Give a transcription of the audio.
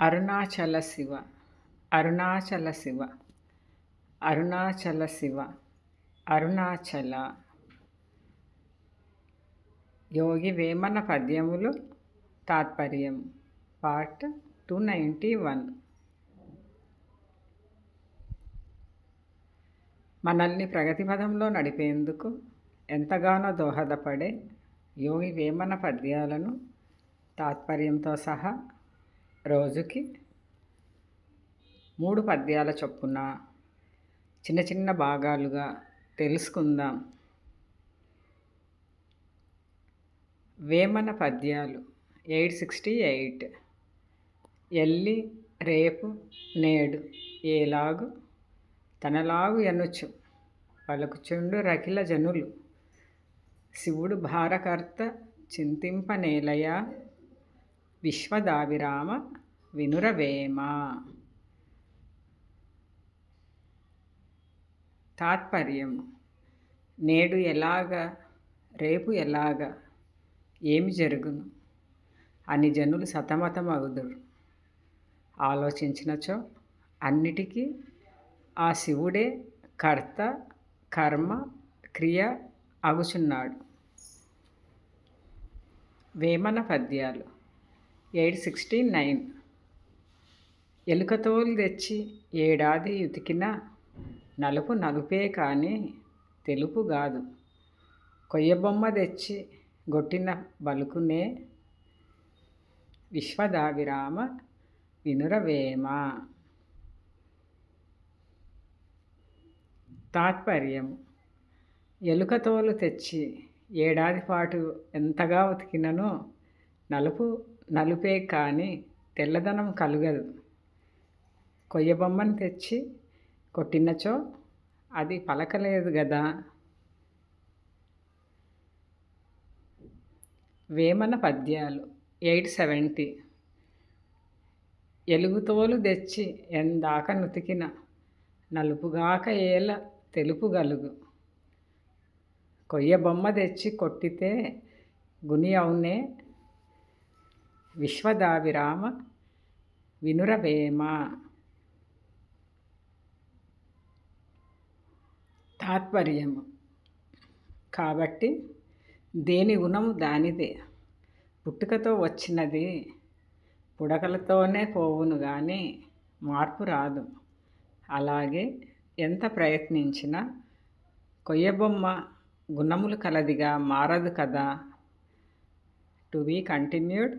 అరుణాచల శివ అరుణాచల శివ అరుణాచల శివ అరుణాచల. యోగి వేమన పద్యములు తాత్పర్యం part two ninety one మనల్ని ప్రగతి పదంలో నడిపేందుకు ఎంతగానో దోహదపడే యోగి వేమన పద్యాలను తాత్పర్యంతో సహా రోజుకి మూడు పద్యాల చొప్పున చిన్న చిన్న భాగాలుగా తెలుసుకుందాం. వేమన పద్యాలు ఎయిట్ సిక్స్టీ ఎయిట్. ఎల్లి రేపు నేడు ఏలాగు తనలాగు ఎనుచు పలుకుచుండు రకిల జనులు. శివుడు భారకర్త చింతింపనేలయ విశ్వదావిరామ వినురవేమ. తాత్పర్యం. నేడు ఎలాగ రేపు ఎలాగ ఏమి జరుగును? అని జనులు సతమతం సతమతమగుదురు. ఆలోచించినచో అన్నిటికీ ఆ శివుడే కర్త కర్మ క్రియ అగుచున్నాడు. వేమన పద్యాలు. Eight sixty nine. ఎలుకతోలు తెచ్చి ఏడాది ఉతికిన నలుపు నలుపే కానీ తెలుపు కాదు. కొయ్యబొమ్మ తెచ్చి గొట్టిన బలుకునే విశ్వదావిరామ వినురవేమ. తాత్పర్యం. ఎలుకతోలు తెచ్చి ఏడాది పాటు ఎంతగా ఉతికిననో నలుపు నలుపే కానీ తెల్లదనం కలుగదు. కొయ్యబొమ్మను తెచ్చి కొట్టినచో అది పలకలేదు కదా వేమన పద్యాలు ఎయిట్ సెవెంటీ. ఎలుగుతోలు తెచ్చి ఎందాక నుతికిన నలుపుగాక ఏల తెలుపుగలుగు కొయ్య బొమ్మ తెచ్చి కొట్టితే గుని అవునే విశ్వదావిరామ వినురవేమ. తాత్పర్యము. కాబట్టి దేని గుణము దానిదే. పుట్టుకతో వచ్చినది పుడకలతోనే పోవును కానీ మార్పు రాదు. అలాగే ఎంత ప్రయత్నించినా కొయ్యబొమ్మ గుణములు కలదిగా మారదు కదా. To be continued